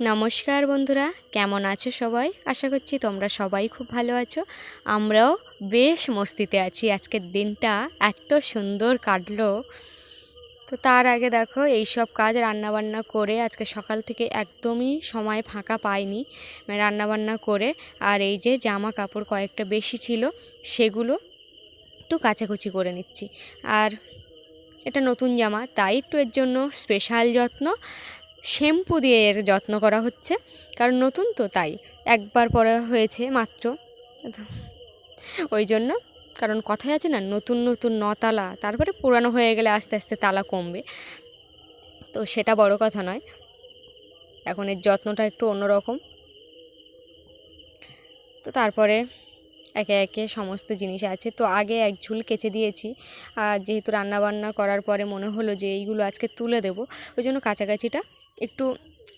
নমস্কার বন্ধুরা, কেমন আছো সবাই? আশা করছি তোমরা সবাই খুব ভালো আছো। আমরাও বেশ মস্তিতে আছি। আজকের দিনটা এত সুন্দর কাটলো। তো তার আগে দেখো, এই সব কাজ রান্নাবান্না করে আজকে সকাল থেকে একদমই সময় ফাঁকা পাইনি। মানে রান্নাবান্না করে, আর এই যে জামা কাপড় কয়েকটা বেশি ছিল, সেগুলো একটু কাচাকুচি করে নিচ্ছি। আর এটা নতুন জামা, তাই একটু এর জন্য স্পেশাল যত্ন। শ্যাম্পু দিয়ে এর যত্ন করা হচ্ছে, কারণ নতুন তো তাই। একবার পরে হয়েছে মাত্র। ওই জন্য, কারণ কথাই আছে না, নতুন নতুন নতালা, তারপরে পুরানো হয়ে গেলে আস্তে আস্তে তালা কমবে। তো সেটা বড় কথা নয়। এখন এর যত্নটা একটু অন্যরকম। তো তারপরে একে একে সমস্ত জিনিস আছে। তো আগে এক ঝুল কেচে দিয়েছি। আর যেহেতু রান্নাবান্না করার পরে মনে হলো যে এইগুলো আজকে তুলে দেবো, ওই জন্য কাছাকাছিটা একটু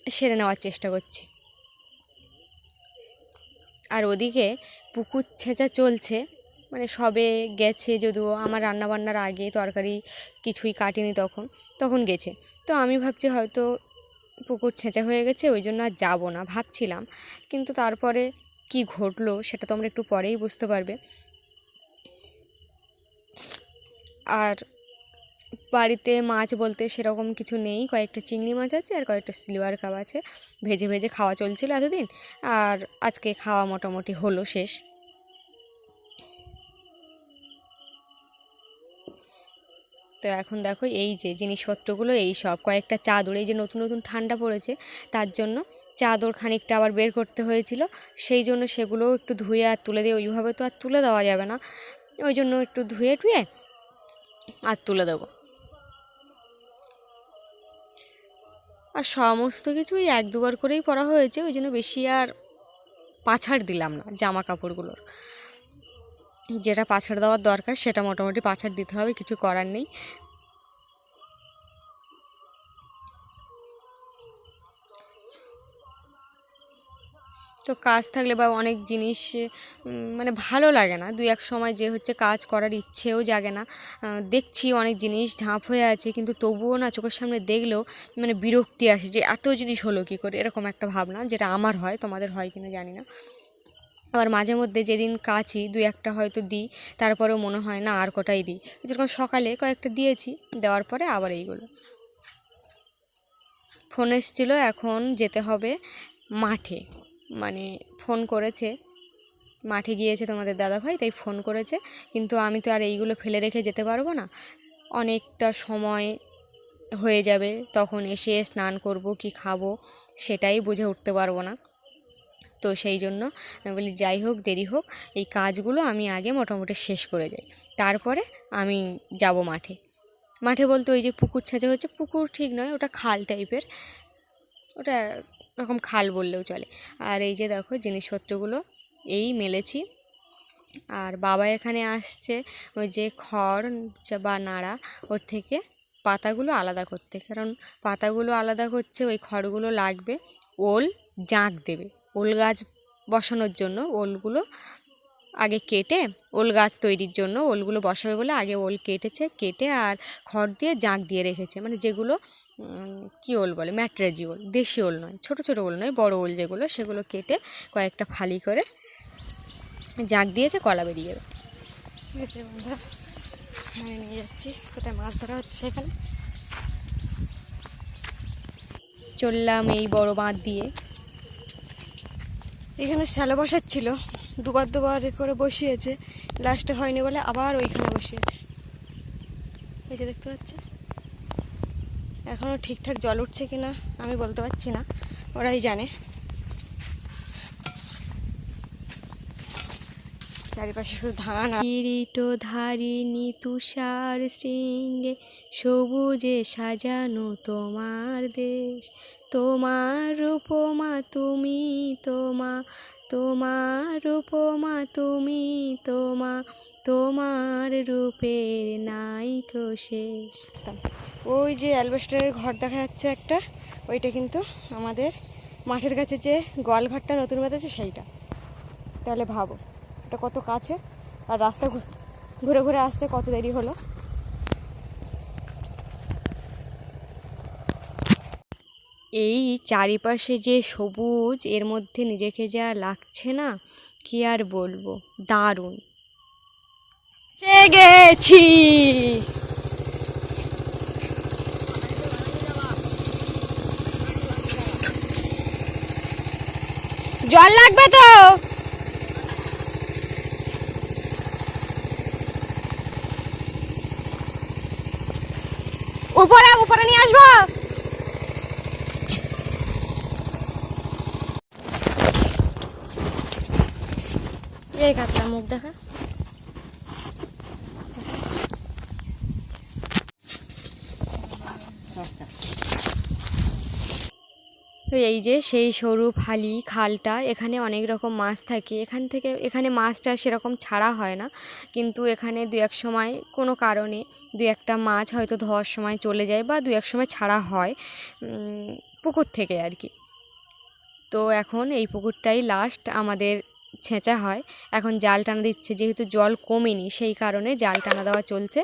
সেরে নেওয়ার চেষ্টা করছি। আর ওদিকে পুকুর ছেঁচা চলছে মানে সবে গেছে যদিও আমার রান্নাবান্নার আগে তরকারি কিছুই কাটেনি তখন তখন গেছে। তো আমি ভাবছি হয়তো পুকুর ছেঁচা হয়ে গেছে, ওই জন্য আর যাব না ভাবছিলাম। কিন্তু তারপরে কি ঘটলো সেটা তোমরা একটু পরেই বুঝতে পারবে। আর বাড়িতে মাছ বলতে সেরকম কিছু নেই। কয়েকটা চিংড়ি মাছ আছে আর কয়েকটা সিলভার কাপ আছে। ভেজে ভেজে খাওয়া চলছিল এতদিন আর আজকে খাওয়া মোটামুটি হলো শেষ। তো এখন দেখো এই যে জিনিসপত্রগুলো, এই সব কয়েকটা চাদর, এই যে নতুন নতুন ঠান্ডা পড়েছে, তার জন্য চাদর খানিকটা আবার বের করতে হয়েছিল। সেই জন্য সেগুলো একটু ধুয়ে আর তুলে দিয়ে ওইভাবে তো আর তুলে দেওয়া যাবে না। ওই জন্য একটু ধুয়ে টুয়ে আর তুলে দেবো। আর সমস্ত কিছুই এক দুবার করেই পরা হয়েছে, ওই জন্য বেশি আর পাছাড় দিলাম না জামা কাপড়গুলোর যেটা পাছাড় দেওয়ার দরকার, সেটা মোটামুটি পাছাড় দিতে হবে, কিছু করার নেই। তো কাজ থাকলে বা অনেক জিনিস মানে ভালো লাগে না। দুই এক সময় যে হচ্ছে কাজ করার ইচ্ছেও জাগে না। দেখছি অনেক জিনিস ঝাঁপ হয়ে আছে, কিন্তু তবুও না চোখের সামনে দেখলেও মানে বিরক্তি আসে যে এত জিনিস হলো কী করে? এরকম একটা ভাবনা যেটা আমার হয়, তোমাদের হয় কিনা জানি না। আবার মাঝে মধ্যে যেদিন কাচি দুই একটা হয়তো দিই, তারপরেও মনে হয় না আর কটাই দিই। যেরকম সকালে কয়েকটা দিয়েছি, দেওয়ার পরে আবার এইগুলো। ফোন এসেছিল, এখন যেতে হবে মাঠে। মানে ফোন করেছে। মাঠে গিয়েছে তোমাদের দাদাভাই, তাই ফোন করেছে। কিন্তু আমি তো আর এইগুলো ফেলে রেখে যেতে পারব না। অনেকটা সময় হয়ে যাবে, তখন এসে স্নান করব, কি খাব সেটাই বুঝে উঠতে পারব না। তো সেই জন্য আমি বলি, যাই হোক, দেরি হোক, এই কাজগুলো আমি আগে মোটামুটি শেষ করে যাই। তারপরে আমি যাব মাঠে। মাঠে বলতে ওই যে পুকুর ছাঁচা হচ্ছে, পুকুর ঠিক নয়, ওটা খাল টাইপের ওটা রকম খাল বললেও চলে। আর এই যে দেখো জিনিসপত্রগুলো, এই মেলেছি। আর বাবা এখানে আসছে ওই যে খড় বা নাড়া, ওর থেকে পাতাগুলো আলাদা করতে। কারণ পাতাগুলো আলাদা করছে, ওই খড়গুলো লাগবে, ওল জাঁক দেবে। ওল গাছ বসানোর জন্য ওলগুলো আগে কেটে ওল গাছ তৈরির জন্য ওলগুলো বসাবে বলে আগে ওল কেটেছে কেটে আর খড় দিয়ে জাঁক দিয়ে রেখেছে। মানে যেগুলো কী ওল বলে? ম্যাট্রেজি ওল দেশি ওল নয় ছোট ছোট ওল নয় বড় ওল যেগুলো সেগুলো কেটে কয়েকটা ফালি করে জাঁক দিয়েছে কলা বেরিয়ে যাবে বন্ধুরা নিয়ে যাচ্ছি কোথায় মাছ ধরা হচ্ছে সেখানে। চললাম এই বড় বাঁধ দিয়ে। এখানে শ্যালো বসাচ্ছিল দুবার দুবার করে বসিয়েছে। লাস্টে হয়নি বলে আবার ওইখানে বসিয়েছে। এই যে দেখতে পাচ্ছে? এখনও ঠিকঠাক জল উঠছে কিনা আমি বলতে পারছি না, ওরাই জানে। চারিপাশে শুধু ধান কিরিট ধারিণী তুষার সিংহে, সবুজে সাজানো তোমার দেশ। তোমার উপমা তুমি তোমা তোমার উপমা তুমি তোমা, তোমার রূপের নাইকো শেষ। ওই যে অ্যালবেস্টারের ঘর দেখা যাচ্ছে একটা, ওইটা কিন্তু আমাদের মাঠের কাছে যে গোয়াল ঘরটা নতুন বেঁধেছে সেইটা। তাহলে ভাবো, এটা কত কাছে? আর রাস্তা ঘুরে ঘুরে আসতে কত দেরি হলো? এই চারিপাশে যে সবুজ, এর মধ্যে নিজেকে যা লাগছে না, কি আর বলব? দারুণ। গেছি জল লাগবে তো? উপরে উপরে নিয়ে আসব? এই কাঁচা মুখ দেখা। তো এই যে সেই সরু ফালি, খালটা, এখানে অনেক রকম মাছ থাকে। এখান থেকে, এখানে মাছটা সেরকম ছাড়া হয় না। কিন্তু এখানে দু এক সময় কোনো কারণে দু একটা মাছ হয়তো ধোয়ার সময় চলে যায় বা দু এক সময় ছাড়া হয় পুকুর থেকে আর কি। তো এখন এই পুকুরটাই লাস্ট আমাদের ছেঁচা হয়। এখন জাল টানা দিচ্ছে, যেহেতু জল কমেনি, সেই কারণে জাল টানা দেওয়া চলছে।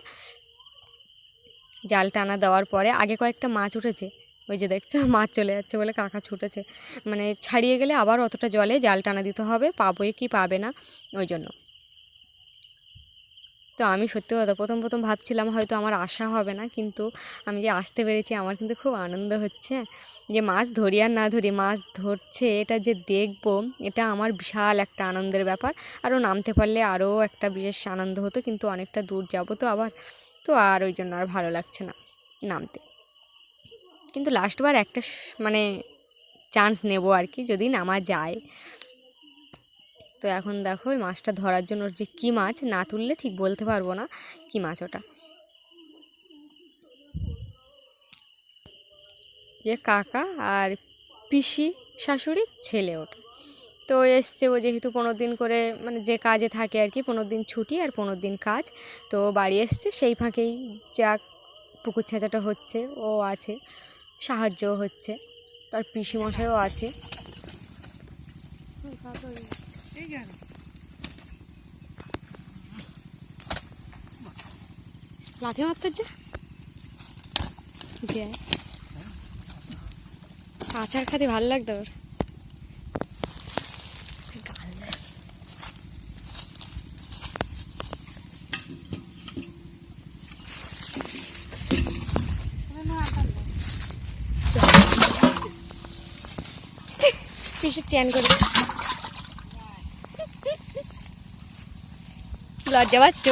জাল টানা দেওয়ার পরে আগে কয়েকটা মাছ উঠেছে। ওই যে দেখছ, মাছ চলে যাচ্ছে বলে কাকা ছুটেছে। মানে ছাড়িয়ে গেলে আবার অতটা জলে জাল টানা দিতে হবে পাবোই কি পাবে না, ওই জন্য। তো আমি সত্যি কথা প্রথম প্রথম ভাবছিলাম হয়তো আমার আশা হবে না, কিন্তু আমি যে আসতে পেরেছি আমার কিন্তু খুব আনন্দ হচ্ছে যে মাছ ধরি আর না ধরি, মাছ ধরছে, এটা যে দেখব, এটা আমার বিশাল একটা আনন্দের ব্যাপার। আরও নামতে পারলে আরও একটা বিশেষ আনন্দ হতো, কিন্তু অনেকটা দূর যাব তো আবার, তো আর ওই জন্য আর ভালো লাগছে না নামতে। কিন্তু লাস্টবার একটা মানে চান্স নেব আর কি, যদি নামা যায়। তো এখন দেখো ওই মাছটা ধরার জন্য ওর যে কী মাছ না তুললে ঠিক বলতে পারব না কী মাছ ওটা। যে কাকা আর পিসি শাশুড়ির ছেলে ওটা। তো এসছে, ও যেহেতু পনেরো দিন করে মানে যে কাজে থাকে আর কি, পনেরো দিন ছুটি আর পনেরো দিন কাজ, তো বাড়ি এসছে, সেই ফাঁকেই যাক পুকুর ছেঁচাটা হচ্ছে, ও আছে, সাহায্যও হচ্ছে তার পিসি মশাইও আছে লাঠি মারতে যা। যে আচার খাতে ভালো লাগতো ওর। পিসি চ্যান করে লজ্জা পাচ্ছ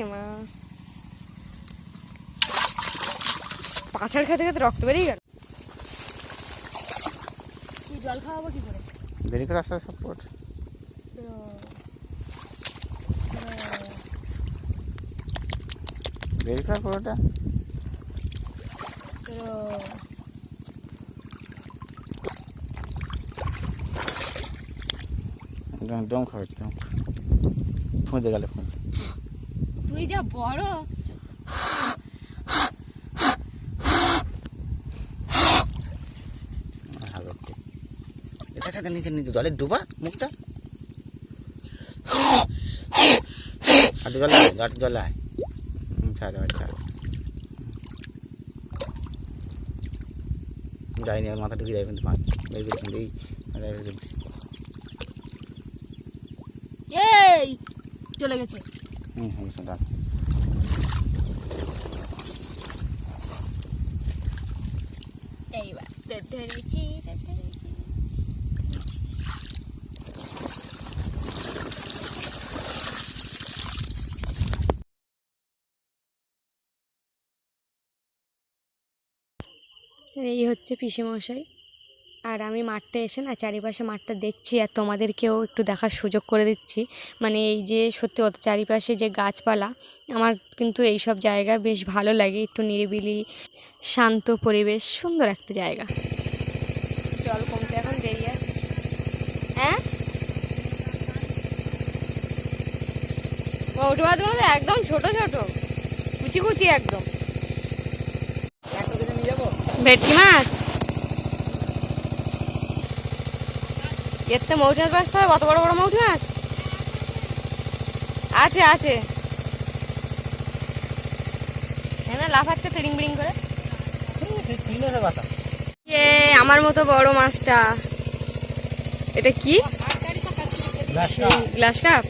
এমা পাছাড় খেতে খেতে রক্ত বেরিয়ে গেল জল খাওয়াবো কি করে দেরি করে আসতে সাপোর্ট দেরি কর পুরোটা ডম ডম খাওয়াচ্ছি ডম খুঁজে গেলে খুঁজে তুই যা বড়। সাথে নিচে নিচে জলে ডুবা মুখটা। হাঁটু জলে হাঁটু জলে ছাড় এবার যাইনি আর মাথা ঢুকে যাবে কিন্তু মাছ। এই চলে গেছে। এইবার ধরেছি এই হচ্ছে পিসেমশাই। আর আমি মাঠটা এসে না চারিপাশে মাঠটা দেখছি আর তোমাদেরকেও একটু দেখার সুযোগ করে দিচ্ছি। মানে এই যে সত্যি অত চারিপাশে যে গাছপালা আমার কিন্তু এই সব জায়গা বেশ ভালো লাগে। একটু নিরিবিলি শান্ত পরিবেশ সুন্দর একটা জায়গা। জল কমতে এখন আছে। হ্যাঁ? মৌটু মাছগুলো তো একদম ছোট ছোট। কুচি কুচি একদম। ভেটকি মাছ এর তো মৌটি মাছ বাঁচতে হবে কত বড় বড় মৌটি মাছ? আছে আছে। হ্যাঁ না লাফাচ্ছে তিরিং বিড়িং করে। এ আমার মতো বড় মাছটা। এটা কি? Glass cup?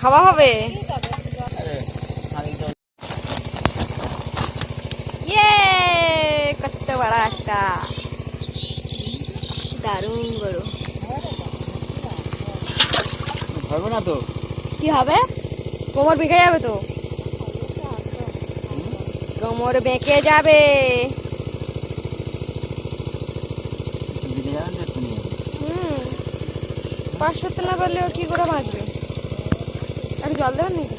খাওয়া হবে আরে খালি তো ইয়ে কত বড় একটা। দারুণ বড় হবে না তো? কি হবে? কোমর বেঁকে যাবে তো? কোমর বেঁকে যাবে। হুম। পাশ করতে না পারলেও কি করে বাঁচবে? একটু জল দেবেন নাকি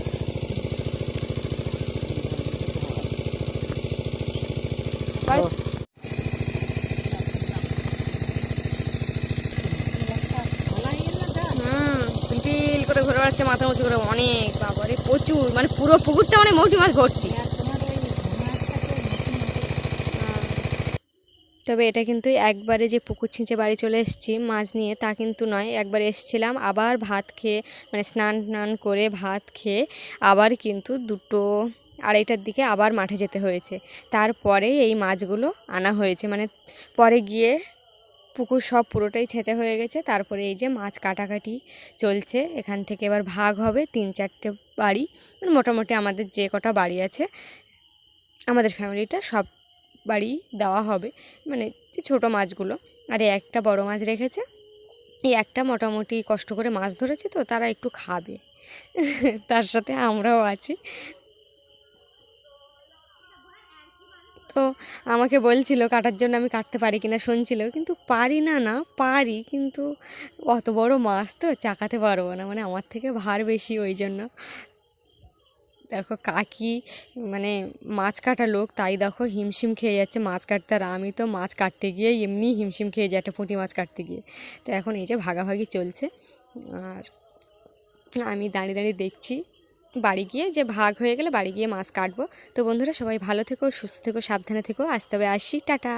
হুম পিলপিল করে ঘুরে বেড়াচ্ছে মাথা উঁচু করে অনেক বাবারে প্রচুর মানে পুরো পুকুরটা মানে মৌটি মাছ ভর্তি। তবে এটা কিন্তু একবারে যে পুকুর ছিঁচে বাড়ি চলে এসেছি মাছ নিয়ে তা কিন্তু নয়। একবার এসছিলাম আবার ভাত খেয়ে মানে স্নান টান করে ভাত খেয়ে আবার কিন্তু দুটো আড়াইটার দিকে আবার মাঠে যেতে হয়েছে। তারপরে এই মাছগুলো আনা হয়েছে মানে পরে গিয়ে পুকুর সব পুরোটাই ছেঁচা হয়ে গেছে। তারপরে এই যে মাছ কাটাকাটি চলছে। এখান থেকে এবার ভাগ হবে তিন চারটে বাড়ি। মানে মোটামুটি আমাদের যে কটা বাড়ি আছে, আমাদের ফ্যামিলিটা সব বাড়ি দেওয়া হবে। মানে যে ছোটো মাছগুলো। আর একটা বড় মাছ রেখেছে। এই একটা মোটামুটি কষ্ট করে মাছ ধরেছে তো, তারা একটু খাবে। তার সাথে আমরাও আছি। তো আমাকে বলছিল, কাটার জন্য আমি কাটতে পারি কিনা? শুনছিল। কিন্তু পারি না না, পারি, কিন্তু অত বড় মাছ তো চাকাতে পারব না। মানে আমার থেকে ভার বেশি ওই জন্য। দেখো, কাকি মানে মাছ কাটা লোক, তাই দেখো হিমশিম খেয়ে যাচ্ছে মাছ কাটতে। আর আমি তো মাছ কাটতে গিয়ে এমনি হিমশিম খেয়ে যাই একটা পুঁটি মাছ কাটতে গিয়ে। তো এখন এই যে ভাগাভাগি চলছে। আর আমি দাঁড়িয়ে দাঁড়িয়ে দেখছি। বাড়ি গিয়ে যে ভাগ হয়ে গেলে বাড়ি গিয়ে মাছ কাটবো। তো বন্ধুরা, সবাই ভালো থেকো, সুস্থ থেকো, সাবধানে থেকো। আসতে হবে আসি, টাটা।